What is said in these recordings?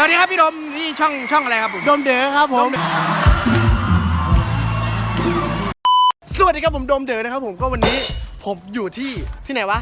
สวัสดีครับพี่ดมนี่ช่องช่องอะไรครับผมโดมเด๋อครับผมสวัสดีครับผมโดมเด๋อนะครับผมก็วันนี้ผมอยู่ที่ที่ไหนวะ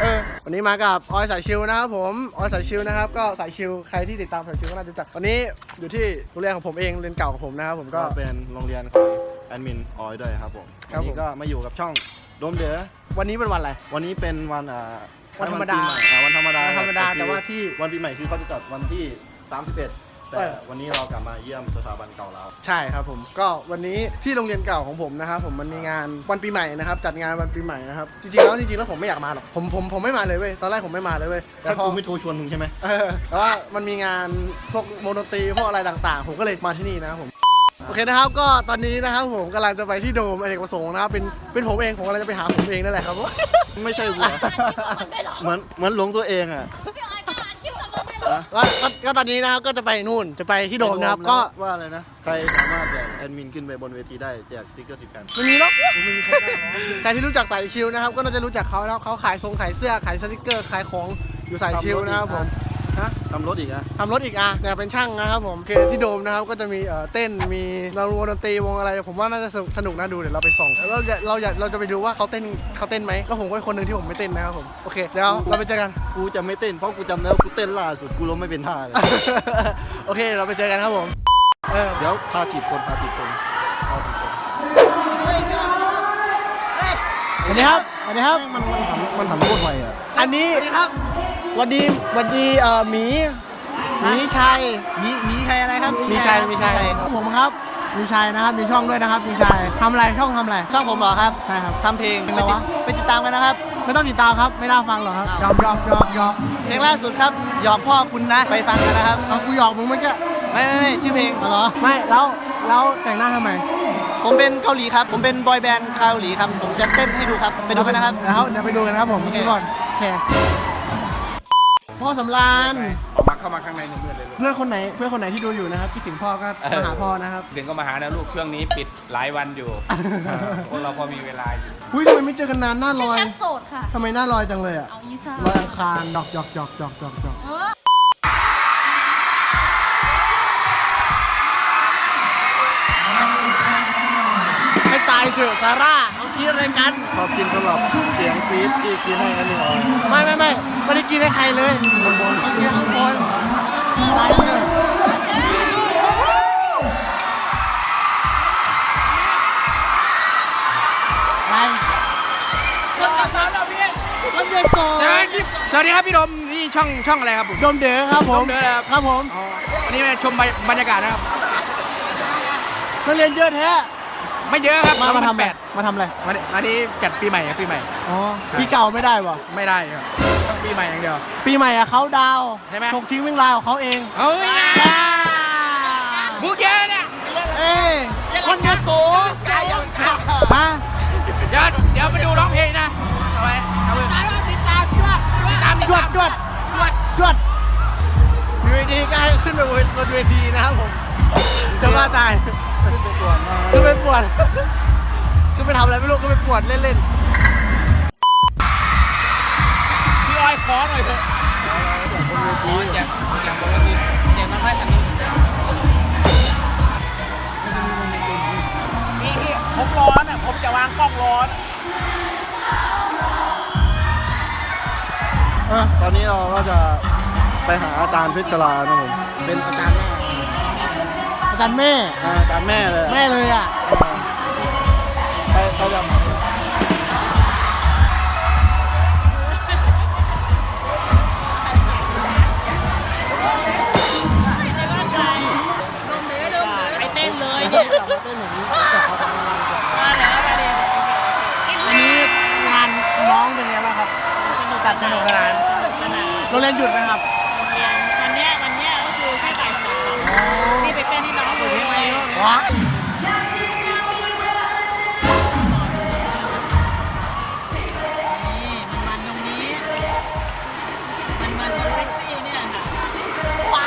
เออวันนี้มากับออยสายชิวนะครับผมออยสายชิวนะครับก็สายชิวใครที่ติดตามสายชิวก็น่าจะรู้จักวันนี้อยู่ที่โรงเรียนของผมเองโรงเรียนเก่าของผมนะครับผมก็ก็เป็นโรงเรียนของแอดมินออยด้วยครับผมครับวันผมนี้ก็มาอยู่กับช่องโดมเด๋อวันนี้เป็นวันอะไรวันนี้เป็นวันอ่า วันธรรมดาปีใหอ่วันธรรมดาวันธรรมดาคือแต่ว่าที่ วันปีใหม่คือเขาจะจัดวันที่ 31 แต่เออวันนี้เรากลับมาเยี่ยมสถาบันเก่าเรา ใช่ครับผมก็วันนี้ที่โรงเรียนเก่าของผมนะครับผมมันมีงานวันปีใหม่นะครับจัดงานวันปีใหม่นะครับจริงๆแล้วจริงๆแล้วผมไม่อยากมาหรอกผมผมผมไม่มาเลยเว้ยตอนแรกผมไม่มาเลยเว้ยแต่ถ้าพอ กูไม่โทรชวนมึงใช่ไหม เออแต่ว่ามันมีงานพวกโมโนตรีพวกอะไรต่างๆ ผมก็เลยมาที่นี่นะครับผม โอเคนะครับก็ตอนนี้นะครับผมกำลังจะไปที่โดมอเนกประสงค์นะครับเป็นเป็นผมเองผมกำลังจะไปหาผมเองนั่นแหละครับ ไม่ใช่กูเหรอเหมือนเหมือนหลงตัวเองอะพี่ออยก็อ่านคลิปกับมึงไม่รู้ก็ก็ก็ตอนนี้นะครับก็จะไปนู่นจะไปที่โดมนะครับก็ว่าอะไรนะ ใครสามารถแจกแอดมินขึ้นไปบนเวทีได้แจกติ๊กเกอร์สิบแผ่นไม่มีหรอกใครที่รู้จักสายชิวนะครับก็น่าจะรู้จักเขาแล้วเขาขายทรงขายเสื้อขายสติกเกอร์ขายของอยู่สายชิวนะครับผม ฮะทำรถอีกอะทำรถอีกอะเนี่ยเป็นช่างนะครับผมโอเคที่โดมนะครับก็จะมีเอ่อเต้นมีเราวงดนตรีวงอะไร ผมว่าน่าจะสนุกสนุกน่าดูเดี๋ยวเราไปส่องแล้วเราจะเราอยากเราจะไปดูว่าเขาเต้นเขาเต้นไหมแล้วผมก็เป็นคนหนึ่งที่ผมไม่เต้นนะครับผมโอเคเดี๋ยวเราไปเจอกัน กูจะไม่เต้นเพราะกูจำได้ว่ากูเต้นล่าสุดกูล้มไม่เป็นท่าเลย โอเคเราไปเจอกันครับผมเออ เดี๋ยวพาถีบคนพาถีบคนพาถีบคนสวัสดีครับ สวัสดีครับ มันมันทำมันทำโคตรไวอะ อันนี้ สวัสดีครับ สวัสดีสวัสดีเอ่อหมีหมีชัยมีมีใครอะไรครับมีชัยมีชัยผมครับมีชัยนะครับมีช่องด้วยนะครับมีชัยทำอะไรช่องทำอะไรช่องผมเหรอครับใช่ครับทำเพลงเป็นไงวะไปติดตามกันนะครับ ไม่ต้องติดตามครับไม่น่าฟังหรอกครับยอมยอมยอมยอมเพลงล่าสุดครับหยอกพ่อคุณนะไปฟังกันนะครับเอากูหยอกมึงเมื่อกี้ไม่ไม่ไม่ชื่อเพลงอ๋อเหรอไม่แล้วแล้วแต่งหน้าทำไมผมเป็นเกาหลีครับ ผมเป็นบอยแบนด์เกาหลีครับ ผมจะเต้นให้ดูครับ ไปดูกันนะครับเดี๋ยวเดี๋ยวไปดูกันครับผมโอเคดูก่อนโอเค พ่อสำราญเอามาเข้ามาข้างในหนึ่งเดือนเลยลูกเพื่อนคนไหนเพื่อนคนไหนที่ดูอยู่นะครับคิดถึงพ่อก็มาหาพ่อนะครับถึงก็มาหานะลูกเครื่องนี้ปิดหลายวันอยู่พวกเราพอมีเวลาอยู่อุ้ยทำไมไม่เจอกันนานหน้าลฉันอยแค่โสดค่ะ ทำไมหน้าลอยจังเลยอะเอายี่ซ่าลอยอังคารดอกจอกจอกจอกจอกจอกเออให้ตายเถอะซาร่า เอาคิดอะไรกัน ขอบคุณสำหรับเสียงกรี๊ดที่กรี๊ดให้กันหนึ่งออยไม่ไม่ไม่ไม่ได้กินให้ใครเลยข้างบนเขากินข้างบนตายเถอะอะไรคนกับเราเราพี่คนเดียวโสสวัสดีสวัสดีครับพี่ดมนี่ช่องช่องอะไรครับผมโดมเด๋อครับผมโดมเด๋อครับครับผมอันนี้มาชมบรรยากาศนะครับนักเรียนเยอะแท้ ไม่เยอะครับมามาทำแปแบดบมาทำอะไร วันนี้อันนี้จัดปีใหม่ครับปีใหม่ อ๋อปีเก่าไม่ได้วะไม่ได้ครับต้องปีใหม่อย่างเดียว ปีใหม่อะเขาดาวน์ใช่ไหมฉกทิ้งวิ่งราวของเขาเองเฮ้ยมุกเยอะเนี่ยเอ้ยคนยโสมาเดี๋ยวเดี๋ยวไปดูร้องเพลงนะเอาไว้เอาไว้ติดตามจวดติดตามจวดจวดจวดจวดอยู่ดีๆก็ให้ขึ้นไปบนบนเวทีนะครับผม จะว่าตาย คือไปปวด คือไปทำอะไรไม่รู้ก็ไปปวดเล่นพี่อ้อยขอหน่อยเถอะขอแจกแจกบนเวทีแจกมาให้อันนี้นี่นี่ผมร้อนอะผมจะวางกล้องร้อนอะตอนนี้เราก็จะไปหาอาจารย์เพชรจรานะผม เป็นอาจารย์แม่ๆ อาจารย์แม่อ่าอาจารย์แม่เลยแม่เลยอะไปไปจะมาไปเต้นเลยเต้นอย่างนี้มาเดี๋ยวมาเดี๋ยวนี่งานน้องเป็นไงบ้างครับจัดสนุกสนานโรงเรียนหยุดไหมครับ วันเนี้ยวันเนี้ยก็คือแค่บ่ายสองนี่ไปเต้นที่น้องดูด้วย ว้านี่มันตรงนี้ มันมันตรงเซ็กซี่เนี่ยค่ะ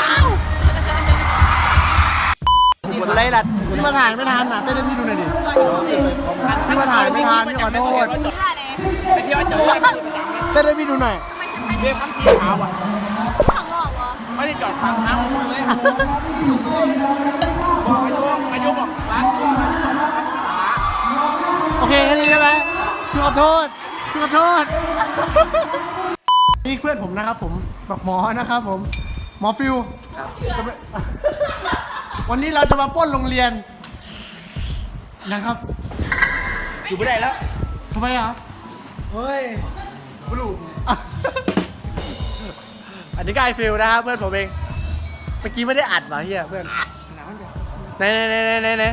อะไรล่ะพี่มาถ่ายไม่ทันอะเต้นให้พี่ดูหน่อยดิพี่มาถ่ายไม่ทันพี่ขอโทษนี่แหนี่ยไปเที่ยวเจอเต้นให้พี่ดูหน่อย เรียกคำทีขาวอะข้างนอกเหรอไม่ได้จอดทางทางมึงเลย เคนี่ใช่ไหมขอโทษขอโทษ นี่เพื่อนผมนะครับผมบอกหมอนะครับผม หมอฟิววันนี้เราจะมาปล้นโรงเรียนนะครับอยู่ไม่ได้แล้วทำไมอะเฮ้ยบลูอันนี้กายฟิลนะครับเพื่อนผมเองเมื่อกี้ไม่ได้อัดว่ะเฮียเพื่อนไหนไหนไหนไหนไหน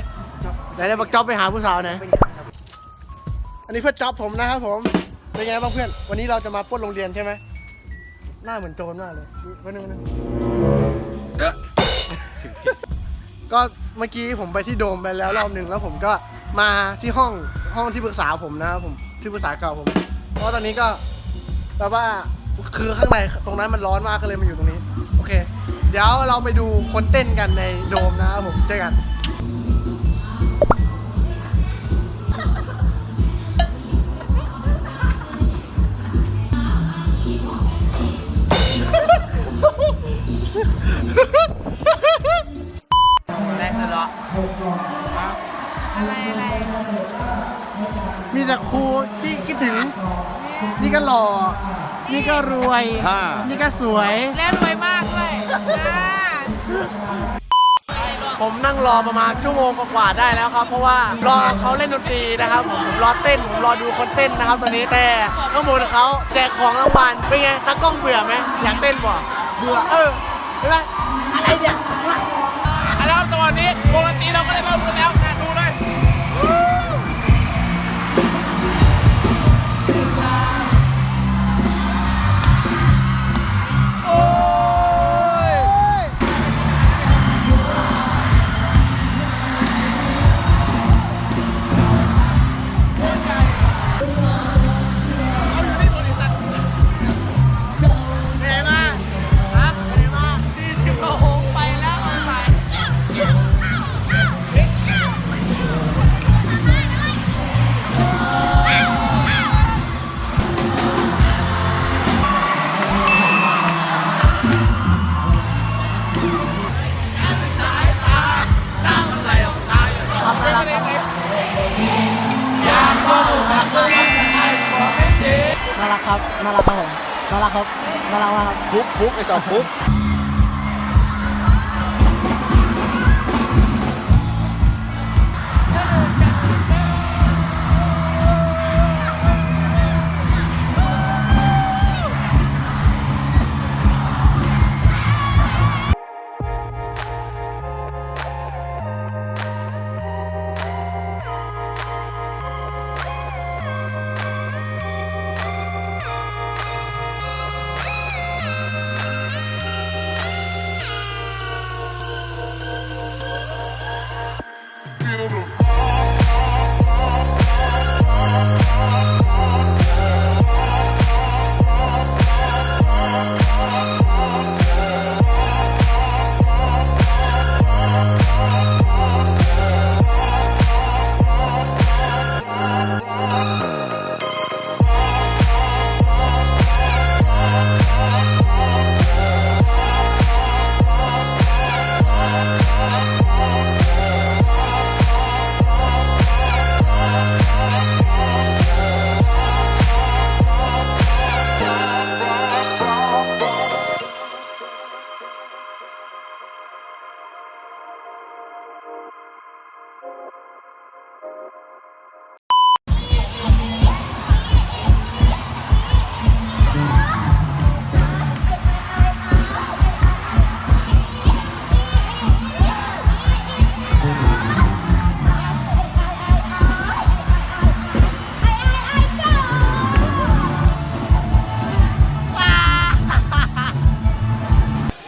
ไหนไหนบอกจ๊อบไปหาผู้สาวไหน อันนี้เพื่อนจ๊อบผมนะครับผม เป็นไงบ้างเพื่อน วันนี้เราจะมาปล้นโรงเรียนใช่ไหม หน้าเหมือนโจรมากเลยวันนึงวันนึงก็เมื่อกี้ผมไปที่โดมไปแล้วรอบหนึ่งแล้วผมก็มาที่ห้องห้องที่ปรึกษาผมนะครับผมที่ปรึกษาเก่าผม เพราะตอนนี้ก็แบบว่าคือข้างในตรงนั้นมันร้อนมากก็เลยมาอยู่ตรงนี้ โอเค เดี๋ยวเราไปดูคนเต้นกันในโดมนะครับผมเจอกัน ได้สละอะไรอะไรมีแต่ครูที่คิดถึง นี่ก็หล่อ นี่ก็รวย อ่า นี่ก็สวย แล้วรวยมากด้วยอ่าผมนั่งรอประมาณชั่วโมงกว่าๆได้แล้วครับ เพราะว่ารอเขาเล่นดนตรีนะครับ ผมรอเต้น ผมรอดูคนเต้นนะครับตอนนี้แต่ข้างบนเขาแจกของรางวัลเป็นไงตากล้องเบื่อไหมอยากเต้นบ่เบื่อเออ ใช่ไหมอะไรเนี่ย แล้วสวัสดีวงดนตรีเราก็ได้เริ่มกันแล้วนะดูนะ น่ารักครับผมน่ารักครับน่ารักมากครับฟุกฟุกไอ้สัตว์ฟุก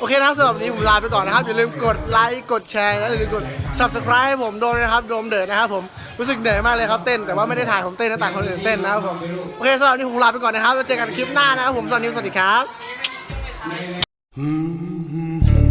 เคนะครับสำหรับวันนี้ผมลาไปก่อนนะครับอย่าลืมกดไลค์กดแชร์และอย่าลืมกด subscribe ให้ผมโดนนะครับโดมเดอนนะครับผมรู้สึกเหนื่อยมากเลยครับเต้นแต่ว่าไม่ได้ถ่ายผมเต้นนะแต่คนอื่นเต้นนะครับผมโอเคสำหรับวันนี้ผมลาไปก่อนนะครับแล้วเจอกันคลิปหน้านะครับผมสวัสดีสวัสดีครับ